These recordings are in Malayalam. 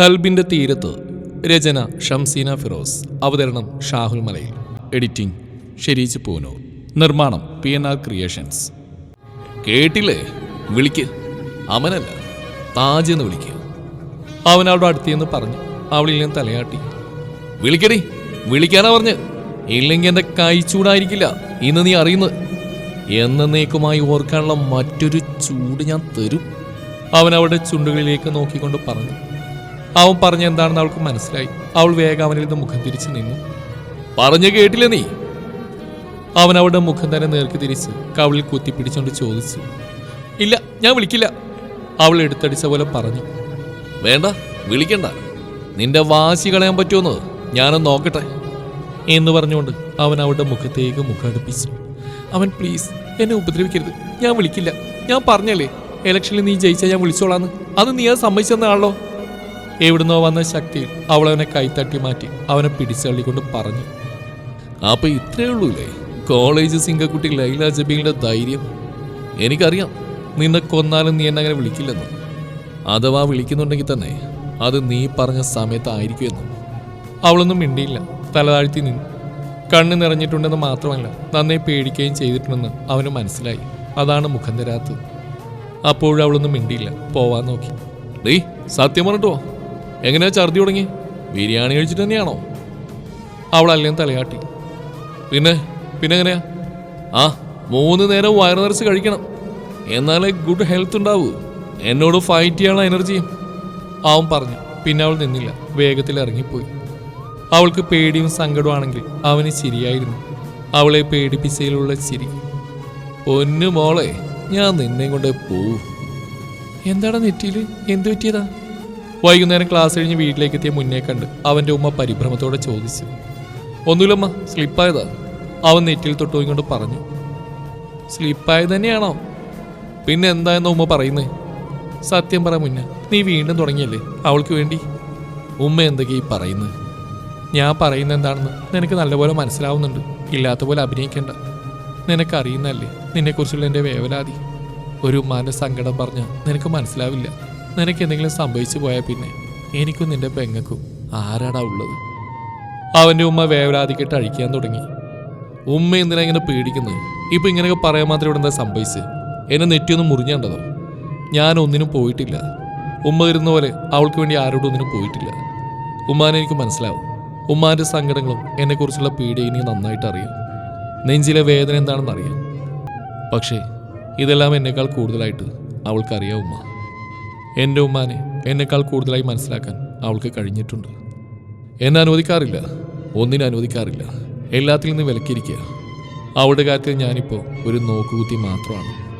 കൽബിന്റെ തീരത്ത് രചന ഷംസീന ഫിറോസ് അവതരണം ഷാഹുൽ മലയിൽ. എഡിറ്റിംഗ് ഷെരീജ് പൂനൂർ. നിർമ്മാണം പി എൻ ആർ ക്രിയേഷൻസ്. കേട്ടില്ലേ? വിളിക്ക്. അവനല്ല താജ് എന്ന് വിളിക്കുക അവൻ അവളുടെ അടുത്തേന്ന് പറഞ്ഞു അവളിൽ നിന്ന് തലയാട്ടി. വിളിക്കടി. വിളിക്കാനാ പറഞ്ഞ്. ഇല്ലെങ്കിൽ എന്റെ കൈ ചൂടായിരിക്കില്ല. ഇന്ന് നീ അറിയുന്നത് എന്നേക്കുമായി ഓർക്കാനുള്ള മറ്റൊരു ചൂട് ഞാൻ തരും. അവൻ അവളുടെ ചുണ്ടുകളിലേക്ക് നോക്കിക്കൊണ്ട് പറഞ്ഞു അവൻ പറഞ്ഞ എന്താണെന്ന് അവൾക്ക് മനസ്സിലായി. അവൾ വേഗം അവനിൽ നിന്ന് മുഖം തിരിച്ചു നിന്നു. പറഞ്ഞു കേട്ടില്ല നീ? അവൻ അവളുടെ മുഖം തന്നെ നേർക്ക് തിരിച്ച് കവിളിൽ കുത്തിപ്പിടിച്ചുകൊണ്ട് ചോദിച്ചു. ഇല്ല ഞാൻ വിളിക്കില്ല അവൾ എടുത്തടിച്ച പോലെ പറഞ്ഞു. വേണ്ട വിളിക്കണ്ട. നിന്റെ വാശി കളയാൻ പറ്റുമെന്ന് ഞാനൊന്ന് നോക്കട്ടെ. എന്ന് പറഞ്ഞുകൊണ്ട് അവൻ അവളുടെ മുഖത്തേക്ക് മുഖം അടുപ്പിച്ചു. അവൻ പ്ലീസ് എന്നെ ഉപദ്രവിക്കരുത്. ഞാൻ വിളിക്കില്ല. ഞാൻ പറഞ്ഞല്ലേ ഇലക്ഷനിൽ നീ ജയിച്ചാൽ ഞാൻ വിളിച്ചോളാന്ന്. അത് നീ അത് സമ്മതിച്ചെന്നാണല്ലോ. എവിടുന്നോ വന്ന ശക്തി അവൾ അവനെ കൈത്തട്ടി മാറ്റി അവനെ പിടിച്ചള്ളിക്കൊണ്ട് പറഞ്ഞു. അപ്പൊ ഇത്രേ ഉള്ളൂല്ലേ കോളേജ് സിംഗക്കുട്ടി ലൈല ജബീലിന്റെ ധൈര്യം? എനിക്കറിയാം. നിന്നെ കൊന്നാലും നീ എന്നെ അങ്ങനെ വിളിക്കില്ലെന്ന്. അഥവാ വിളിക്കുന്നുണ്ടെങ്കിൽ തന്നെ അത് നീ പറഞ്ഞ സമയത്തായിരിക്കും സമയത്തായിരിക്കുമെന്നും. അവളൊന്നും മിണ്ടിയില്ല. തലതാഴ്ത്തി നിന്നു. കണ്ണ് നിറഞ്ഞിട്ടുണ്ടെന്ന് മാത്രമല്ല നന്നെ പേടിക്കുകയും ചെയ്തിട്ടുണ്ടെന്ന് അവന് മനസ്സിലായി. അതാണ് മുഖം തരാത്തത്. അപ്പോഴും അവളൊന്നും മിണ്ടിയില്ല. പോവാൻ നോക്കി. ഡേ സത്യം പറഞ്ഞിട്ടോ? എങ്ങനെയാ ഛർദി തുടങ്ങി? ബിരിയാണി കഴിച്ചിട്ട് തന്നെയാണോ? അവളല്ലേ തലയാട്ടി. പിന്നെ പിന്നെ എങ്ങനെയാ ആ മൂന്ന് നേരം വയറു നിറച്ച് കഴിക്കണം. എന്നാലേ ഗുഡ് ഹെൽത്ത് ഉണ്ടാവൂ. എന്നോട് ഫൈറ്റ് ചെയ്യാനുള്ള എനർജിയും അവൻ പറഞ്ഞു പിന്നെ അവൾ നിന്നില്ല. വേഗത്തിൽ ഇറങ്ങിപ്പോയി. അവൾക്ക് പേടിയും സങ്കടമാണെങ്കിൽ അവന് ശരിയായിരുന്നു അവളെ പേടിപ്പിച്ചതിലുള്ള ചിരി. പൊന്നു മോളെ ഞാൻ നിന്നെ കൊണ്ട് പോവും. എന്താണ് നെറ്റിയിൽ എന്തു പറ്റിയതാ? വൈകുന്നേരം ക്ലാസ് കഴിഞ്ഞ് വീട്ടിലേക്ക് എത്തിയ മുന്നേ കണ്ട് അവന്റെ ഉമ്മ പരിഭ്രമത്തോടെ ചോദിച്ചു ഒന്നുമില്ലമ്മ സ്ലിപ്പായതാ. അവൻ നെറ്റിൽ തൊട്ടുപോയിക്കൊണ്ട് പറഞ്ഞു സ്ലിപ്പായത് തന്നെയാണോ? പിന്നെ എന്താ എന്തായെന്ന് ഉമ്മ പറയുന്നേ? സത്യം പറ മുന്ന നീ വീണ്ടും തുടങ്ങിയല്ലേ അവൾക്ക് വേണ്ടി. ഉമ്മ എന്തൊക്കെയാ ഈ പറയുന്നത് ഞാൻ പറയുന്ന എന്താണെന്ന് നിനക്ക് നല്ലപോലെ മനസ്സിലാവുന്നുണ്ട് ഇല്ലാത്ത പോലെ അഭിനയിക്കേണ്ട. നിനക്കറിയുന്നല്ലേ നിന്നെക്കുറിച്ചുള്ള എന്റെ വേവലാതി. ഒരു ഉമ്മാന്റെ സങ്കടം പറഞ്ഞാൽ നിനക്ക് മനസ്സിലാവില്ല. നിനക്ക് എന്തെങ്കിലും സംഭവിച്ചു പോയാൽ പിന്നെ എനിക്കും നിന്റെ പെങ്ങൾക്കും ആരാടാ ഉള്ളത്? അവന്റെ ഉമ്മ വേവരാതിക്കിട്ട് അഴിക്കാൻ തുടങ്ങി. ഉമ്മ എന്തിനാ ഇങ്ങനെ പേടിക്കുന്നത് ഇപ്പൊ ഇങ്ങനെയൊക്കെ പറയാൻ മാത്രം ഇവിടെ എന്താ സംഭവിച്ച്? എന്നെ നെറ്റിയൊന്നും മുറിഞ്ഞേണ്ടതോ? ഞാൻ ഒന്നിനും പോയിട്ടില്ല. ഉമ്മ ഇരുന്ന പോലെ അവൾക്ക് വേണ്ടി ആരോടും ഒന്നിനും പോയിട്ടില്ല. ഉമ്മാനെ എനിക്ക് മനസ്സിലാവും. ഉമ്മാന്റെ സങ്കടങ്ങളും എന്നെക്കുറിച്ചുള്ള പേടി എനിക്ക് നന്നായിട്ട് അറിയാം. നെഞ്ചിലെ വേദന എന്താണെന്ന് അറിയാം പക്ഷേ ഇതെല്ലാം എന്നെക്കാൾ കൂടുതലായിട്ട് അവൾക്കറിയാം ഉമ്മ. എന്റെ ഉമ്മാനെ എന്നെക്കാൾ കൂടുതലായി മനസ്സിലാക്കാൻ അവൾക്ക് കഴിഞ്ഞിട്ടുണ്ട്. എന്നെ അനുവദിക്കാറില്ല. ഒന്നിനും അനുവദിക്കാറില്ല. എല്ലാത്തിൽ നിന്നും വിലക്കിയിരിക്കുക. അവളുടെ കാര്യത്തിൽ ഞാനിപ്പോൾ ഒരു നോക്കുകുത്തി മാത്രമാണ്.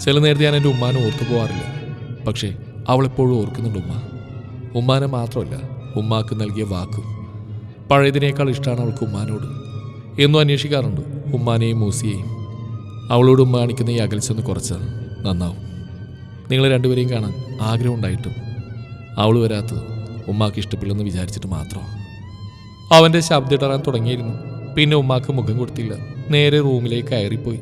ചില നേരത്തെ ഞാൻ എന്റെ ഉമ്മാനെ ഓർത്തു പോകാറില്ല പക്ഷേ അവളെപ്പോഴും ഓർക്കുന്നുണ്ട് ഉമ്മ. ഉമ്മാനെ മാത്രമല്ല ഉമ്മാക്ക് നൽകിയ വാക്കും. പഴയതിനേക്കാൾ ഇഷ്ടമാണ് അവൾക്ക് ഉമ്മാനോട്. എന്നും അന്വേഷിക്കാറുണ്ട് ഉമ്മാനെയും മൂസിയെയും. അവളോട് ഉമ്മ കാണിക്കുന്ന ഈ അകൽച്ചൊന്ന് കുറച്ചാൽ നന്നാവും. നിങ്ങൾ രണ്ടുപേരെയും കാണാൻ ആഗ്രഹമുണ്ടായിട്ടും അവൾ വരാത്തത് ഉമ്മാക്ക് ഇഷ്ടപ്പെടില്ലെന്ന് വിചാരിച്ചിട്ട് മാത്രം. അവന്റെ ശബ്ദം ഇടറാൻ തുടങ്ങിയിരുന്നു. പിന്നെ ഉമ്മാക്ക് മുഖം കൊടുത്തില്ല. നേരെ റൂമിലേക്ക് കയറിപ്പോയി.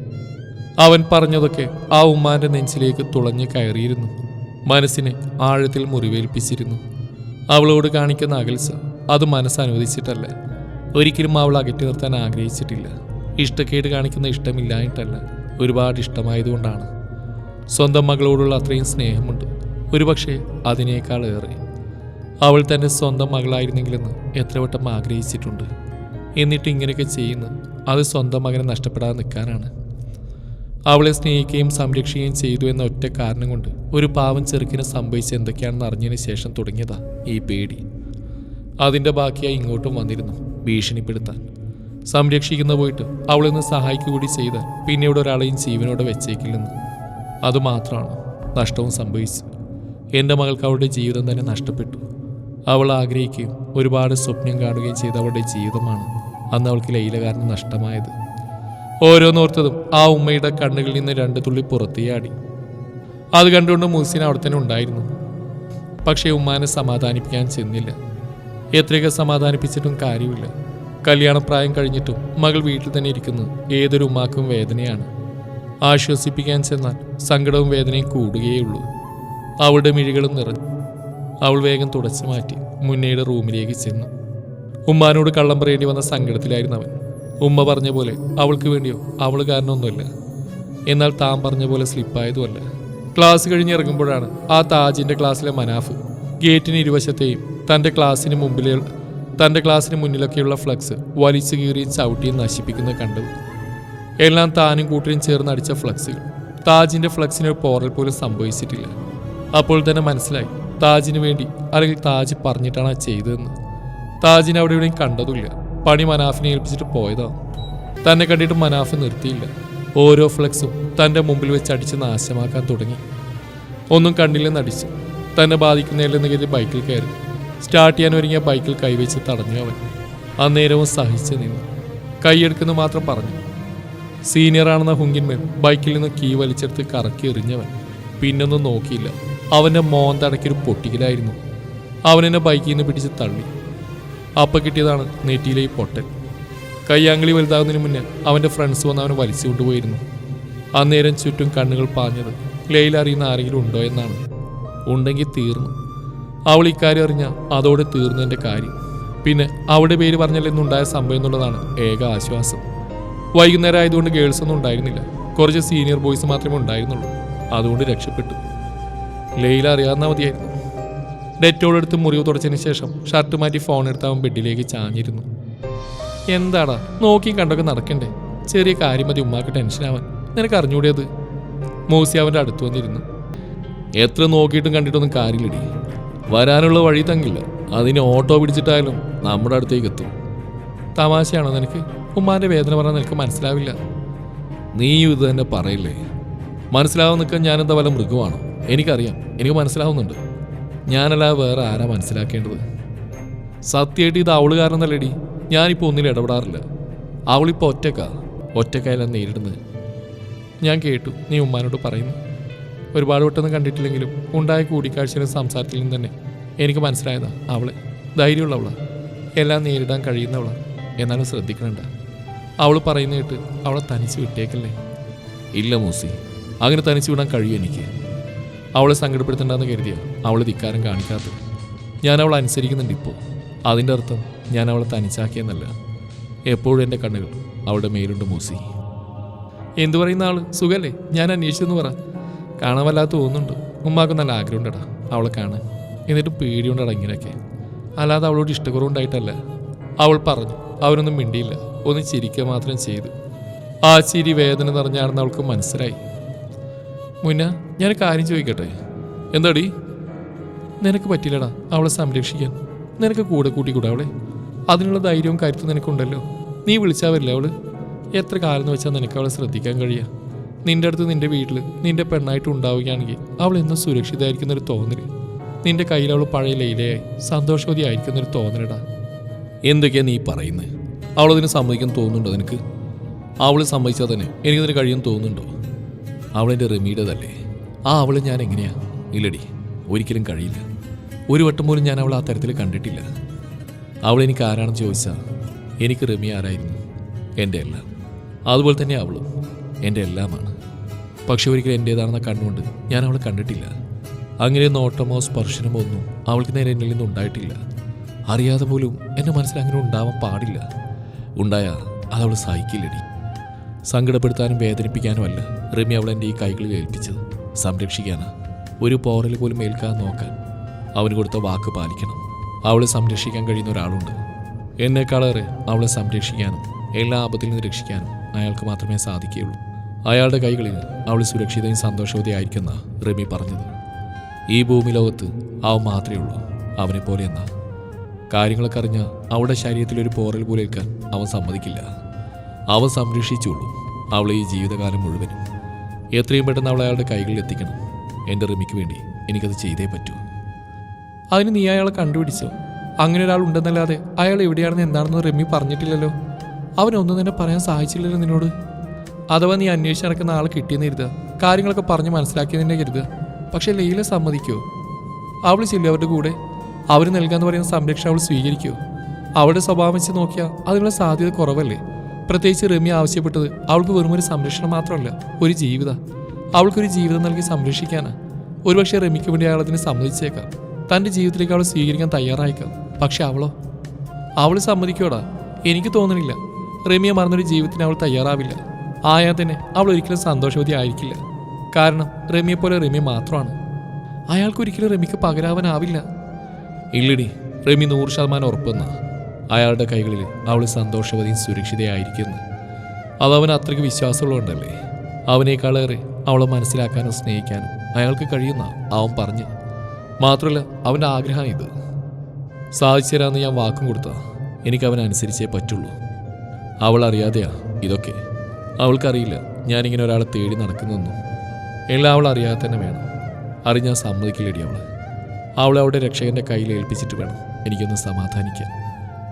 അവൻ പറഞ്ഞതൊക്കെ ആ ഉമ്മാന്റെ നെഞ്ചിലേക്ക് തുളഞ്ഞ് കയറിയിരുന്നു. മനസ്സിനെ ആഴത്തിൽ മുറിവേൽപ്പിച്ചിരുന്നു. അവളോട് കാണിക്കുന്ന അകൽസ അത് മനസ്സനുവദിച്ചിട്ടല്ല. ഒരിക്കലും അവൾ അകറ്റി നിർത്താൻ ആഗ്രഹിച്ചിട്ടില്ല. ഇഷ്ടക്കേട് കാണിക്കുന്ന ഇഷ്ടമില്ലായിട്ടല്ല ഒരുപാട് ഇഷ്ടമായതുകൊണ്ടാണ്. സ്വന്തം മകളോടുള്ള അത്രയും സ്നേഹമുണ്ട്. ഒരുപക്ഷെ അതിനേക്കാൾ ഏറെ. അവൾ തന്റെ സ്വന്തം മകളായിരുന്നെങ്കിലെന്ന് എത്ര വട്ടം ആഗ്രഹിച്ചിട്ടുണ്ട്. എന്നിട്ട് ഇങ്ങനെയൊക്കെ ചെയ്യുന്ന അത് സ്വന്തം മകനെ നഷ്ടപ്പെടാതെ നിൽക്കാനാണ്. അവളെ സ്നേഹിക്കുകയും സംരക്ഷിക്കുകയും ചെയ്തു എന്ന ഒറ്റ കാരണം കൊണ്ട് ഒരു പാവം ചെറുക്കിന് സംഭവിച്ച എന്തൊക്കെയാണെന്ന് അറിഞ്ഞതിന് ശേഷം തുടങ്ങിയതാ ഈ പേടി. അതിന്റെ ബാക്കിയായി ഇങ്ങോട്ടും വന്നിരുന്നു ഭീഷണിപ്പെടുത്താൻ. സംരക്ഷിക്കുന്ന പോയിട്ട് അവളൊന്ന് സഹായിക്കുക കൂടി ചെയ്താൽ പിന്നീട് ഒരാളെയും ജീവനോടെ വെച്ചേക്കില്ലെന്ന് അതുമാത്രമാണ് നഷ്ടവും സംഭവിച്ചത്. എന്റെ മകൾക്ക് അവളുടെ ജീവിതം തന്നെ നഷ്ടപ്പെട്ടു. അവൾ ആഗ്രഹിക്കുകയും ഒരുപാട് സ്വപ്നം കാണുകയും ചെയ്ത അവളുടെ ജീവിതമാണ് അന്ന് അവൾക്ക് ലൈല ലൈലകാരന് നഷ്ടമായത്. ഓരോന്നോർത്തതും ആ ഉമ്മയുടെ കണ്ണുകളിൽ നിന്ന് രണ്ട് തുള്ളി പുറത്തേയാടി അത് കണ്ടുകൊണ്ട് മുഹസിൻ അവിടെ തന്നെ ഉണ്ടായിരുന്നു. പക്ഷേ ഉമ്മാനെ സമാധാനിപ്പിക്കാൻ ചെന്നില്ല. എത്രയൊക്കെ സമാധാനിപ്പിച്ചിട്ടും കാര്യമില്ല. കല്യാണപ്രായം കഴിഞ്ഞിട്ടും മകൾ വീട്ടിൽ തന്നെ ഇരിക്കുന്നത് ഏതൊരു ഉമ്മാക്കും വേദനയാണ്. ആശ്വസിപ്പിക്കാൻ ചെന്നാൽ സങ്കടവും വേദനയും കൂടുകയുള്ളൂ അവളുടെ മിഴികളും നിറഞ്ഞു. അവൾ വേഗം തുടച്ചു മാറ്റി മുന്നയുടെ റൂമിലേക്ക് ചെന്നു. ഉമ്മാനോട് കള്ളം പറയേണ്ടി വന്ന സങ്കടത്തിലായിരുന്നു അവൻ. ഉമ്മ പറഞ്ഞ പോലെ അവൾക്ക് വേണ്ടിയോ? അവൾ കാരണമൊന്നുമില്ല. എന്നാൽ താൻ പറഞ്ഞ പോലെ സ്ലിപ്പായതുമല്ല. ക്ലാസ് കഴിഞ്ഞ് ഇറങ്ങുമ്പോഴാണ് ആ താജിന്റെ ക്ലാസ്സിലെ മനാഫ് ഗേറ്റിന് ഇരുവശത്തെയും തന്റെ ക്ലാസ്സിന് മുമ്പിലെ തന്റെ ക്ലാസ്സിന് മുന്നിലൊക്കെയുള്ള ഫ്ലക്സ് വലിച്ചു കീറിയും ചവിട്ടിയും നശിപ്പിക്കുന്നത് കണ്ടത്. എല്ലാം താനും കൂട്ടരും ചേർന്ന് അടിച്ച ഫ്ലക്സുകൾ താജിന്റെ ഫ്ലക്സിന് ഒരു പോറൽ പോലും സംഭവിച്ചിട്ടില്ല. അപ്പോൾ തന്നെ മനസ്സിലായി താജിന് വേണ്ടി അല്ലെങ്കിൽ താജ് പറഞ്ഞിട്ടാണ് ചെയ്തതെന്ന്. താജിനെ അവിടെ എവിടെയും കണ്ടതുമില്ല. പണി മനാഫിനെ ഏൽപ്പിച്ചിട്ട് പോയതാണ് തന്നെ കണ്ടിട്ട് മനാഫ് നിർത്തിയില്ല. ഓരോ ഫ്ലക്സും തന്റെ മുമ്പിൽ വെച്ച് അടിച്ച് നാശമാക്കാൻ തുടങ്ങി. ഒന്നും കണ്ടില്ലെന്ന് അടിച്ചു. തന്നെ ബാധിക്കുന്നില്ലെന്ന് കരുതി ബൈക്കിൽ കയറി. സ്റ്റാർട്ട് ചെയ്യാൻ ഒരുങ്ങിയ ബൈക്കിൽ കൈവച്ച് തടഞ്ഞു അവൻ. അന്നേരവും സഹിച്ചു നിന്നു. കൈയെടുക്കുന്നു മാത്രം പറഞ്ഞു. സീനിയറാണെന്ന ഹുങ്കിന്മേൽ ബൈക്കിൽ നിന്ന് കീ വലിച്ചെടുത്ത് കറക്കി എറിഞ്ഞവൻ പിന്നൊന്നും നോക്കിയില്ല. അവന്റെ മോന്തടക്കൊരു പൊട്ടിക്കലായിരുന്നു. അവനെന്നെ ബൈക്കിൽ നിന്ന് പിടിച്ച് തള്ളി. അപ്പ കിട്ടിയതാണ് നെറ്റിയിലെ ഈ പൊട്ടൽ കയ്യാങ്കളി വലുതാകുന്നതിന് മുന്നേ അവന്റെ ഫ്രണ്ട്സ് വന്ന് അവനെ വലിച്ചു കൊണ്ടുപോയിരുന്നു. അന്നേരം ചുറ്റും കണ്ണുകൾ പാഞ്ഞത് ലയിൽ അറിയുന്ന ആരെങ്കിലും ഉണ്ടോ എന്നാണ്. ഉണ്ടെങ്കിൽ തീർന്നു. അവൾ ഇക്കാര്യം അറിഞ്ഞ അതോടെ തീർന്നതിന്റെ കാര്യം. പിന്നെ അവളുടെ പേര് പറഞ്ഞല്ലെന്നുണ്ടായ സംഭവം എന്നുള്ളതാണ് ഏക ആശ്വാസം. വൈകുന്നേരം ആയതുകൊണ്ട് ഗേൾസ് ഒന്നും ഉണ്ടായിരുന്നില്ല. കുറച്ച് സീനിയർ ബോയ്സ് മാത്രമേ ഉണ്ടായിരുന്നുള്ളൂ. അതുകൊണ്ട് രക്ഷപ്പെട്ടു. ലൈല അറിയാവുന്ന മതിയായിരുന്നു ഡെറ്റോൾ എടുത്ത് മുറിവ് തുടച്ചതിന് ശേഷം ഷർട്ട് മാറ്റി ഫോൺ എടുത്ത് ബെഡിലേക്ക് ചാഞ്ഞിരുന്നു. എന്താടാ നോക്കിയും കണ്ടൊക്കെ നടക്കണ്ടേ? ചെറിയ കാര്യം മതി ഉമ്മാക്ക് ടെൻഷനാവാൻ നിനക്ക് അറിഞ്ഞൂടിയത് മൂസി അവന്റെ അടുത്ത് വന്നിരുന്നു. എത്ര നോക്കിയിട്ടും കണ്ടിട്ടൊന്നും കാര്യമില്ലടി. വരാനുള്ള വഴി തങ്ങില്ല. അതിന് ഓട്ടോ പിടിച്ചിട്ടായാലും നമ്മുടെ അടുത്തേക്ക് എത്തും. തമാശയാണോ നിനക്ക്? ഉമ്മാന്റെ വേദന പറഞ്ഞാൽ നിനക്ക് മനസ്സിലാവില്ല. നീയും ഇത് തന്നെ പറയില്ലേ? മനസ്സിലാവുന്ന നിൽക്കാൻ ഞാനെന്താ വല്ല മൃഗമാണോ? എനിക്കറിയാം. എനിക്ക് മനസ്സിലാവുന്നുണ്ട്. ഞാനല്ല വേറെ ആരാ മനസ്സിലാക്കേണ്ടത്? സത്യമായിട്ട് ഇത് അവൾ കാരണം നല്ലടി ഞാനിപ്പോൾ ഒന്നിലും ഇടപെടാറില്ല. അവളിപ്പോൾ ഒറ്റക്കാ. ഒറ്റക്കായാലും നേരിടുന്നത്. ഞാൻ കേട്ടു. നീ ഉമ്മാനോട് പറയുന്നു. ഒരുപാട് വട്ടൊന്നും കണ്ടിട്ടില്ലെങ്കിലും ഉണ്ടായ കൂടിക്കാഴ്ചയിലും സംസാരത്തിലും തന്നെ എനിക്ക് മനസ്സിലായതാ അവളെ. ധൈര്യമുള്ളവളാ. എല്ലാം നേരിടാൻ കഴിയുന്നവളാ. എന്നാലും ശ്രദ്ധിക്കണണ്ട. അവൾ പറയുന്ന കേട്ട് അവളെ തനിച്ച് വിട്ടേക്കല്ലേ? ഇല്ല മൂസി. അങ്ങനെ തനിച്ച് വിടാൻ കഴിയും എനിക്ക്? അവളെ സങ്കടപ്പെടുത്തണ്ടെന്ന് കരുതിയ അവൾ ധിക്കാരം കാണിക്കാത്തത് ഞാൻ അവളെ അനുസരിക്കുന്നുണ്ട് ഇപ്പോൾ അതിന്റെ അർത്ഥം ഞാൻ അവളെ തനിച്ചാക്കിയെന്നല്ല. എപ്പോഴും എന്റെ കണ്ണുകൾ അവളുടെ മേലുണ്ട് മൂസി. എന്തു പറയുന്ന ആൾ സുഖല്ലേ? ഞാൻ അന്വേഷിച്ചെന്ന് പറ. കാണാൻ വല്ലാത്ത തോന്നുന്നുണ്ട്. ഉമ്മാക്ക് നല്ല ആഗ്രഹമുണ്ടടാ അവളെ കാണാൻ. എന്നിട്ട് പേടിയുണ്ടടാ ഇങ്ങനെയൊക്കെ. അല്ലാതെ അവളോട് ഇഷ്ടക്കുറവുണ്ടായിട്ടല്ല. അവൾ പറഞ്ഞു. അവരൊന്നും മിണ്ടിയില്ല. ഒന്ന് ചിരിക്കുക മാത്രം ചെയ്തു. ആ ചിരി വേദന നിറഞ്ഞാണെന്ന് അവൾക്ക് മനസ്സിലായി. മുന്ന ഞാൻ കാര്യം ചോദിക്കട്ടെ? എന്താടി? നിനക്ക് പറ്റില്ലടാ അവളെ സംരക്ഷിക്കാൻ. നിനക്ക് കൂടെ കൂട്ടിക്കൂടെ അവളെ? അതിനുള്ള ധൈര്യവും കരുത്തും നിനക്കുണ്ടല്ലോ. നീ വിളിച്ചാൽ വരില്ല അവൾ? എത്ര കാലം എന്ന് വെച്ചാൽ നിനക്ക് അവളെ ശ്രദ്ധിക്കാൻ കഴിയുക നിന്റെ അടുത്ത് നിന്റെ വീട്ടിൽ നിന്റെ പെണ്ണായിട്ട് ഉണ്ടാവുകയാണെങ്കിൽ അവൾ എന്നും സുരക്ഷിതമായിരിക്കുന്ന ഒരു തോന്നൽ. നിന്റെ കയ്യിൽ അവൾ പഴയ ലൈലയായി സന്തോഷവതി ആയിരിക്കുന്ന ഒരു തോന്നലടാ. എന്തൊക്കെയാ നീ പറയുന്നത് അവളതിന് സമ്മതിക്കാൻ തോന്നുന്നുണ്ടോ നിനക്ക്? അവൾ സമ്മതിച്ചാൽ തന്നെ എനിക്കതിന് കഴിയും തോന്നുന്നുണ്ടോ? അവളെന്റെ റെമീഡതല്ലേ ആ അവൾ ഞാൻ എങ്ങനെയാ? ഇല്ലടി ഒരിക്കലും കഴിയില്ല. ഒരു വട്ടം പോലും ഞാൻ അവൾ ആ തരത്തിൽ കണ്ടിട്ടില്ല. അവൾ എനിക്ക് ആരാണെന്ന് ചോദിച്ചാൽ എനിക്ക് റെമി ആരായിരുന്നു? എന്റെ എല്ലാം. അതുപോലെ തന്നെ അവളും എന്റെ എല്ലാമാണ്. പക്ഷെ ഒരിക്കലും എന്റേതാണെന്ന കണ്ണുകൊണ്ട് ഞാൻ അവളെ കണ്ടിട്ടില്ല. അങ്ങനെ നോട്ടമോ സ്പർശനമോ ഒന്നും അവൾക്ക് നേരെ എന്നിൽ നിന്ന് ഉണ്ടായിട്ടില്ല. അറിയാതെ പോലും എന്റെ മനസ്സിൽ അങ്ങനെ ഉണ്ടാവാൻ പാടില്ല. ഉണ്ടായാൽ അതവൾ സഹിക്കില്ലടി. സങ്കടപ്പെടുത്താനും വേദനിപ്പിക്കാനും അല്ല റിമി അവൾ എന്റെ ഈ കൈകളിൽ ഏൽപ്പിച്ചത്. സംരക്ഷിക്കാനാ. ഒരു പോറൽ പോലും ഏൽക്കാതെ നോക്കാൻ അവന് കൊടുത്ത വാക്ക് പാലിക്കണം. അവളെ സംരക്ഷിക്കാൻ കഴിയുന്ന ഒരാളുണ്ട്. എന്നെക്കാളേറെ അവളെ സംരക്ഷിക്കാനും എല്ലാ ആപത്തിൽ നിന്ന് രക്ഷിക്കാനും അയാൾക്ക് മാത്രമേ സാധിക്കുകയുള്ളൂ. അയാളുടെ കൈകളിൽ അവൾ സുരക്ഷിതയും സന്തോഷവതിയായിരിക്കുന്ന റിമി പറഞ്ഞത്. ഈ ഭൂമി ലോകത്ത് അവൻ മാത്രമേ ഉള്ളൂ. അവനെപ്പോലെ പോലെ എന്നാ കാര്യങ്ങളൊക്കെ അറിഞ്ഞ അവളുടെ ശരീരത്തിൽ ഒരു പോറൽ പോലെ ഏൽക്കാൻ അവൻ സമ്മതിക്കില്ല. അവൻ സംരക്ഷിച്ചുള്ളൂ. അവളെ ഈ ജീവിതകാലം മുഴുവനും. എത്രയും പെട്ടെന്ന് അവളെ അയാളുടെ കൈകളിൽ എത്തിക്കണം. എന്റെ റിമിക്ക് വേണ്ടി എനിക്കത് ചെയ്തേ പറ്റൂ. അതിന് നീ അയാളെ കണ്ടുപിടിച്ചോ? അങ്ങനെ ഒരാൾ ഉണ്ടെന്നല്ലാതെ അയാൾ എവിടെയാണെന്ന് എന്താണെന്ന് റിമി പറഞ്ഞിട്ടില്ലല്ലോ. അവനൊന്നും തന്നെ പറയാൻ സഹായിച്ചില്ലല്ലോ നിന്നോട്. അഥവാ നീ അന്വേഷിച്ച് നടക്കുന്ന ആൾ കിട്ടിയെന്ന് കരുതുക. കാര്യങ്ങളൊക്കെ പറഞ്ഞ് മനസ്സിലാക്കിയതിനെ കരുതുക. പക്ഷേ ലീല സമ്മതിക്കോ? അവൾ ചെല്ലു അവരുടെ കൂടെ. അവർ നൽകാന്ന് പറയുന്ന സംരക്ഷണം അവൾ സ്വീകരിക്കൂ. അവളുടെ സ്വഭാവം വെച്ച് നോക്കിയാൽ അതിനുള്ള സാധ്യത കുറവല്ലേ? പ്രത്യേകിച്ച് റമി ആവശ്യപ്പെട്ടത് അവൾക്ക് വെറും ഒരു സംരക്ഷണം മാത്രമല്ല ഒരു ജീവിത. അവൾക്കൊരു ജീവിതം നൽകി സംരക്ഷിക്കാനാണ് ഒരുപക്ഷെ റമിക്ക് വേണ്ടി അയാൾ അതിനെ സമ്മതിച്ചേക്കാം. തന്റെ ജീവിതത്തിലേക്ക് അവൾ സ്വീകരിക്കാൻ തയ്യാറായേക്കാം. പക്ഷെ അവളോ? അവൾ സമ്മതിക്കോടാ എനിക്ക് തോന്നണില്ല. റമിയെ മറന്നൊരു ജീവിതത്തിന് അവൾ തയ്യാറാവില്ല. ആയാൽ തന്നെ അവൾ ഒരിക്കലും സന്തോഷവതി ആയിരിക്കില്ല. കാരണം റമിയെപ്പോലെ പോലെ റമി മാത്രമാണ്. അയാൾക്കൊരിക്കലും റമിക്ക് പകരാവാനാവില്ല. ഇല്ലടി റമി നൂറ് ശതമാനം ഉറപ്പെന്ന. അയാളുടെ കൈകളിൽ അവൾ സന്തോഷവതിയും സുരക്ഷിതയായിരിക്കുന്നു. അതവൻ അത്രയ്ക്ക് വിശ്വാസമുള്ളതുകൊണ്ടല്ലേ? അവനേക്കാളേറെ അവളെ മനസ്സിലാക്കാനും സ്നേഹിക്കാനും അയാൾക്ക് കഴിയുന്ന അവൻ പറഞ്ഞു. മാത്രമല്ല അവന്റെ ആഗ്രഹം ഇത്. സാധിച്ചു തരാമെന്ന് ഞാൻ വാക്കും കൊടുത്താ. എനിക്ക് അവൻ അനുസരിച്ചേ പറ്റുള്ളൂ. അവൾ അറിയാതെയാ ഇതൊക്കെ. അവൾക്കറിയില്ല ഞാനിങ്ങനെ ഒരാളെ തേടി നടക്കുന്നൊന്നും. എല്ലാം അവൾ അറിയാതെ തന്നെ വേണം. അറിഞ്ഞാൽ സമ്മതിക്കില്ലടി അവൾ. അവളെ അവളുടെ രക്ഷകന്റെ കയ്യിൽ ഏൽപ്പിച്ചിട്ട് വേണം എനിക്കൊന്ന് സമാധാനിക്കാൻ.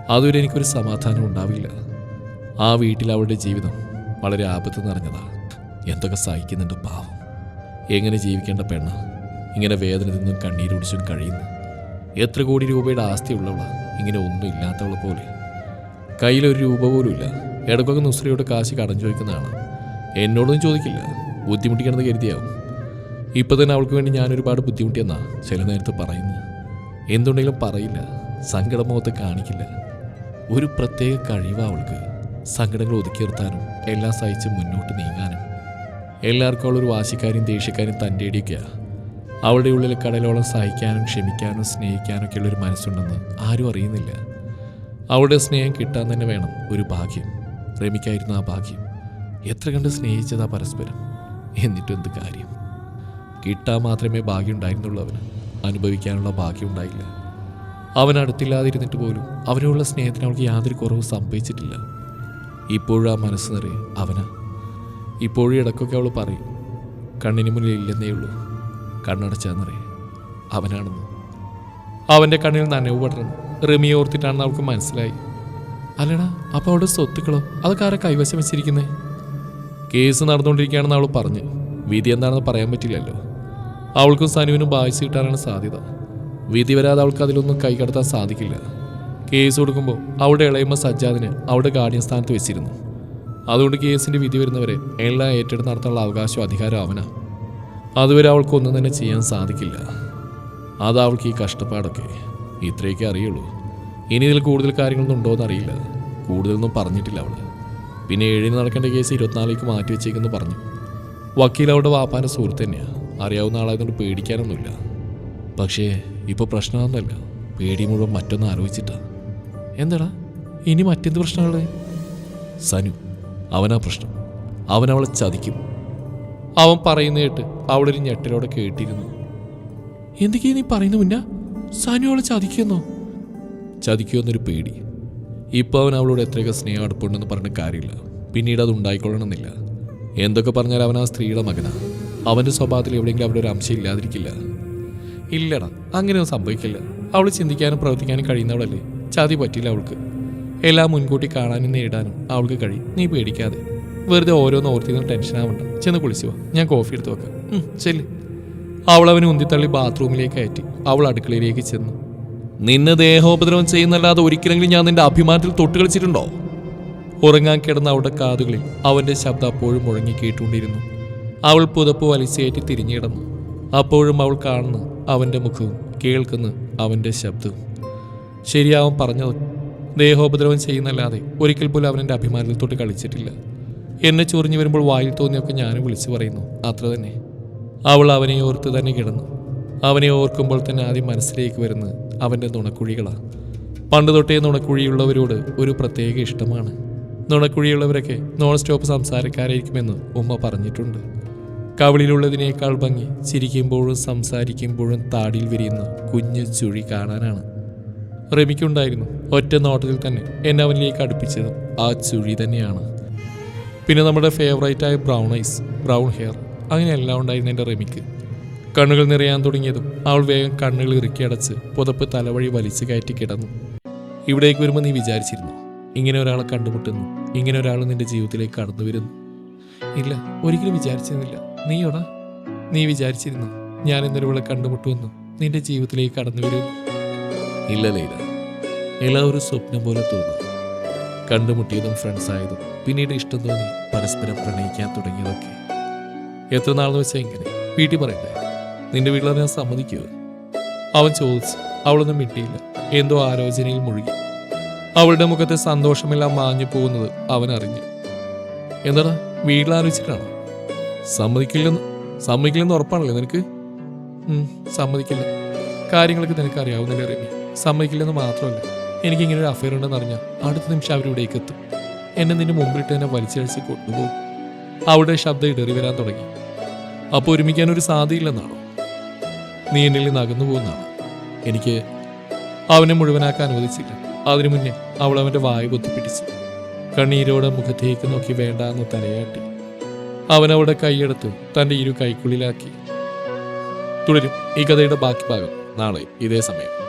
അതുവരെ എനിക്കൊരു സമാധാനം ഉണ്ടാവില്ല. ആ വീട്ടിൽ അവളുടെ ജീവിതം വളരെ ആപത്ത് നിറഞ്ഞതാണ് എന്തൊക്കെ സഹിക്കുന്നുണ്ട് പാവം. എങ്ങനെ ജീവിക്കേണ്ട പെണ്ണ. ഇങ്ങനെ വേദന നിന്നും കണ്ണീരൊടിച്ചും കഴിയുന്നു. എത്ര കോടി രൂപയുടെ ആസ്തി ഉള്ളവള ഇങ്ങനെ ഒന്നും ഇല്ലാത്തവളെ പോലെ. കയ്യിലൊരു രൂപ പോലും ഇല്ല. ഇടക്കൊക്കെ നുസ്രയോട് കാശ് കടം ചോദിക്കുന്നതാണ്. എന്നോടൊന്നും ചോദിക്കില്ല. ബുദ്ധിമുട്ടിക്കണമെന്ന് കരുതിയാവും. ഇപ്പൊ തന്നെ അവൾക്ക് വേണ്ടി ഞാൻ ഒരുപാട് ബുദ്ധിമുട്ടിയെന്നാ ചില നേരത്ത് പറയുന്നു. എന്തുണ്ടെങ്കിലും പറയില്ല സങ്കടം മുഖത്ത് കാണിക്കില്ല. ഒരു പ്രത്യേക കഴിവ് അവൾക്ക് സങ്കടങ്ങൾ ഒതുക്കി നിർത്താനും എല്ലാം സഹിച്ച് മുന്നോട്ട് നീങ്ങാനും. എല്ലാവർക്കും അവളൊരു വാശിക്കാരും ദേഷ്യക്കാരും തന്റെ ഇടിയൊക്കെയാ അവളുടെ ഉള്ളിൽ കടലോളം സഹിക്കാനും ക്ഷമിക്കാനും സ്നേഹിക്കാനൊക്കെ ഉള്ളൊരു മനസ്സുണ്ടെന്ന് ആരും അറിയുന്നില്ല. അവളുടെ സ്നേഹം കിട്ടാൻ തന്നെ വേണം ഒരു ഭാഗ്യം. റമിക്കായിരുന്നു ആ ഭാഗ്യം. എത്ര കണ്ട് സ്നേഹിച്ചതാ പരസ്പരം. എന്നിട്ടും എന്ത് കാര്യം? കിട്ടാൻ മാത്രമേ ഭാഗ്യം ഉണ്ടായിരുന്നുള്ളൂ അവന് അനുഭവിക്കാനുള്ള ഭാഗ്യം ഉണ്ടായില്ല അവൻ അടുത്തില്ലാതിരുന്നിട്ട് പോലും അവനുള്ള സ്നേഹത്തിന് അവൾക്ക് യാതൊരു കുറവും സംഭവിച്ചിട്ടില്ല. ഇപ്പോഴും ആ മനസ്സ് നിറയെ അവനാ. ഇപ്പോഴും ഇടയ്ക്കൊക്കെ അവൾ പറയും കണ്ണിന് മുന്നിൽ ഇല്ലെന്നേ ഉള്ളൂ. കണ്ണടച്ചാന്നറിയ അവനാണെന്ന്. അവന്റെ കണ്ണിൽ നനവ് പടരണം റിമിയെ ഓർത്തിട്ടാണെന്ന് അവൾക്ക് മനസ്സിലായി. അല്ലടാ അപ്പോൾ അവളുടെ സ്വത്തുക്കളോ? അതൊക്കെ ആരെ കൈവശം വെച്ചിരിക്കുന്നേ? കേസ് നടന്നുകൊണ്ടിരിക്കുകയാണെന്ന് അവൾ പറഞ്ഞു. വിധി എന്താണെന്ന് പറയാൻ പറ്റില്ലല്ലോ. അവൾക്കും സനുവിനും ബായ്സ് കിട്ടാനാണ് സാധ്യത. വിധി വരാതെ അവൾക്ക് അതിലൊന്നും കൈകടത്താൻ സാധിക്കില്ല. കേസ് കൊടുക്കുമ്പോൾ അവളുടെ ഇളയമ്മ സജ്ജാദിന് അവളുടെ ഗാർഡിയൻ സ്ഥാനത്ത് വെച്ചിരുന്നു. അതുകൊണ്ട് കേസിന്റെ വിധി വരുന്നവരെ എല്ലാം ഏറ്റെടുത്ത് നടത്താനുള്ള അവകാശവും അധികാരം അവനാ. അതുവരെ അവൾക്കൊന്നും തന്നെ ചെയ്യാൻ സാധിക്കില്ല. അതാ അവൾക്ക് ഈ കഷ്ടപ്പാടൊക്കെ. ഇത്രയൊക്കെ അറിയുള്ളൂ. ഇനി ഇതിൽ കൂടുതൽ കാര്യങ്ങളൊന്നും ഉണ്ടോ എന്നറിയില്ല കൂടുതലൊന്നും പറഞ്ഞിട്ടില്ല അവൾ പിന്നെ ഏഴിന് നടക്കേണ്ട കേസ് ഇരുപത്തിനാലിലേക്ക് മാറ്റി വെച്ചേക്കെന്ന് പറഞ്ഞു. വക്കീൽ അവളുടെ വാപ്പാന്റെ സുഹൃത്ത് തന്നെയാണ് അറിയാവുന്ന ആളായതുകൊണ്ട് പേടിക്കാനൊന്നുമില്ല. പക്ഷേ ഇപ്പോൾ പ്രശ്നമൊന്നുമല്ല. പേടി മുഴുവൻ മറ്റൊന്ന് ആലോചിച്ചിട്ടാ. എന്താടാ? ഇനി മറ്റെന്ത് പ്രശ്നങ്ങളെ? സനു അവനാ പ്രശ്നം. അവൻ അവളെ ചതിക്കും. അവൻ പറയുന്ന കേട്ട് അവളൊരു ഞെട്ടലോടെ കേട്ടിരുന്നു. എന്തൊക്കെയാ നീ പറയുന്ന മുന്ന? സനു അവളെ ചതിക്കുന്നോ ചതിക്കുമെന്നൊരു പേടി. ഇപ്പോൾ അവൻ അവളോട് എത്രയൊക്കെ സ്നേഹം അടുപ്പുണ്ടെന്ന് പറഞ്ഞ കാര്യമില്ല. പിന്നീട് അത് ഉണ്ടായിക്കൊള്ളണമെന്നില്ല. എന്തൊക്കെ പറഞ്ഞാൽ അവൻ ആ സ്ത്രീയുടെ മകനാ. അവന്റെ സ്വഭാവത്തിൽ എവിടെയെങ്കിലും അവിടെ ഒരു അംശം ഇല്ലാതിരിക്കില്ല. ഇല്ലടാ അങ്ങനെയൊന്നും സംഭവിക്കില്ല. അവൾ ചിന്തിക്കാനും പ്രവർത്തിക്കാനും കഴിയുന്നവളല്ലേ? ചതി പറ്റില്ല അവൾക്ക്. എല്ലാം മുൻകൂട്ടി കാണാനും നേടാനും അവൾക്ക് കഴിയും. നീ പേടിക്കാതെ. വെറുതെ ഓരോന്ന് ഓർത്തിന്ന് ടെൻഷൻ ആവണ്ട. ചെന്ന് കുളിച്ചു വാ ഞാൻ കോഫി എടുത്ത് വെക്കാം. ചെല്ലി. അവൾ അവനെ ഉന്തിത്തള്ളി ബാത്റൂമിലേക്ക് കയറ്റി. അവൾ അടുക്കളയിലേക്ക് ചെന്നു. നിന്നെ ദേഹോപദ്രവം ചെയ്യുന്നല്ലാതെ ഒരിക്കലെങ്കിലും ഞാൻ നിന്റെ അഭിമാനത്തിൽ തൊട്ട് കളിച്ചിട്ടുണ്ടോ ഉറങ്ങാൻ കിടന്ന അവളുടെ കാതുകളിൽ അവന്റെ ശബ്ദം അപ്പോഴും മുഴങ്ങി കേട്ടുകൊണ്ടിരുന്നു. അവൾ പുതപ്പ് വലിച്ചേറ്റി തിരിഞ്ഞു കിടന്നു അപ്പോഴും അവൾ കാണുന്ന അവന്റെ മുഖവും കേൾക്കുന്ന അവന്റെ ശബ്ദവും. ശരിയാവൻ പറഞ്ഞത് ദേഹോപദ്രവം ചെയ്യുന്നല്ലാതെ ഒരിക്കൽ പോലും അവനെന്റെ അഭിമാനത്തിൽ തൊട്ട് കളിച്ചിട്ടില്ല. എന്നെ ചൊറിഞ്ഞു വരുമ്പോൾ വായിൽ തോന്നിയൊക്കെ ഞാനും വിളിച്ചു പറയുന്നു അത്ര തന്നെ. അവൾ അവനെ ഓർത്ത് തന്നെ കിടന്നു. അവനെ ഓർക്കുമ്പോൾ തന്നെ ആദ്യം മനസ്സിലേക്ക് വരുന്നത് അവന്റെ നുണക്കുഴികളാണ് പണ്ട് തൊട്ടേ നുണക്കുഴിയുള്ളവരോട് ഒരു പ്രത്യേക ഇഷ്ടമാണ്. നുണക്കുഴിയുള്ളവരൊക്കെ നോൺ സ്റ്റോപ്പ് സംസാരക്കാരായിരിക്കുമെന്ന് ഉമ്മ പറഞ്ഞിട്ടുണ്ട്. കവിളിലുള്ളതിനേക്കാൾ ഭംഗി. ചിരിക്കുമ്പോഴും സംസാരിക്കുമ്പോഴും താടിയിൽ വിരിയുന്ന കുഞ്ഞു ചുഴി കാണാനാണ്. റമിക്കുണ്ടായിരുന്നു. ഒറ്റ നോട്ടത്തിൽ തന്നെ എന്നെ അവനിലേക്ക് അടുപ്പിച്ചതും ആ ചുഴി തന്നെയാണ്. പിന്നെ നമ്മുടെ ഫേവറേറ്റ് ആയ ബ്രൗൺ ഐസ് ബ്രൗൺ ഹെയർ അങ്ങനെ എല്ലാം ഉണ്ടായിരുന്നു എന്റെ റമിക്ക്. കണ്ണുകൾ നിറയാൻ തുടങ്ങിയതും അവൾ വേഗം കണ്ണുകൾ ഇറുക്കി അടച്ച് പുതപ്പ് തലവഴി വലിച്ചു കയറ്റി കിടന്നു. ഇവിടേക്ക് വരുമ്പോൾ നീ വിചാരിച്ചിരുന്നു. ഇങ്ങനെ ഒരാളെ കണ്ടുമുട്ടുന്നു. ഇങ്ങനെ ഒരാൾ നിന്റെ ജീവിതത്തിലേക്ക് കടന്നു വരുന്നു. ഇല്ല ഒരിക്കലും വിചാരിച്ചിരുന്നില്ല. നീയോടാ? നീ വിചാരിച്ചിരുന്നു ഞാൻ ഇന്നലെ ഇവിടെ കണ്ടുമുട്ടുമെന്നും നിന്റെ ജീവിതത്തിലേക്ക് കടന്നു വരുമെന്നും ഇല്ല ലൈല. ഒരു സ്വപ്നം പോലെ തോന്നും കണ്ടുമുട്ടിയതും ഫ്രണ്ട്സ് ആയതും പിന്നീട് ഇഷ്ടം തോന്നി പരസ്പരം പ്രണയിക്കാൻ തുടങ്ങിയതൊക്കെ. എത്ര നാളെന്ന് വെച്ചാൽ ഇങ്ങനെ? വീട്ടിൽ പറയട്ടെ. നിന്റെ വീട്ടിൽ ഞാൻ സമ്മതിക്കുക അവൻ ചോദിച്ചു. അവളൊന്നും മിണ്ടിയില്ല. എന്തോ ആലോചനയിൽ മുഴുകി. അവളുടെ മുഖത്തെ സന്തോഷമെല്ലാം മാഞ്ഞു പോകുന്നത് അവൻ അറിഞ്ഞു. എന്താടാ? വീട്ടിലാലോചിച്ചിട്ടാണോ സമ്മതിക്കില്ലെന്ന് സമ്മതിക്കില്ലെന്ന് ഉറപ്പാണല്ലോ നിനക്ക്? സമ്മതിക്കില്ല. കാര്യങ്ങളൊക്കെ നിനക്ക് അറിയാവുന്നില്ല റെമി. സമ്മതിക്കില്ലെന്ന് മാത്രമല്ല എനിക്ക് ഇങ്ങനെ ഒരു അഫയർ ഉണ്ടെന്ന് അറിഞ്ഞാൽ അടുത്ത നിമിഷം അവരിവിടേക്ക് എത്തും. എന്നെ നിന്റെ മുമ്പിലിട്ട് എന്നെ വലിച്ചഴിച്ച് കൊണ്ടുപോകും. അവിടെ ശബ്ദം ഇടറി വരാൻ തുടങ്ങി. അപ്പോൾ ഒരുമിക്കാൻ ഒരു സാധ്യതയില്ലെന്നാണോ? നീ എന്നിൽ നിന്ന് അകന്നു പോകുന്നതാണ്? എനിക്ക് അവനെ മുഴുവനാക്കാൻ അനുവദിച്ചില്ല. അതിനു മുന്നേ അവൾ അവന്റെ വായ പൊത്തിപ്പിടിച്ചു കണ്ണീരോടെ മുഖത്തേക്ക് നോക്കി വേണ്ടാന്ന് തലയാട്ടി. അവൻ അവളുടെ കൈയെടുത്ത് തന്റെ ഇരു കൈക്കുള്ളിലാക്കി. തുടരും ഈ കഥയുടെ ബാക്കി ഭാഗം നാളെ ഇതേ സമയം.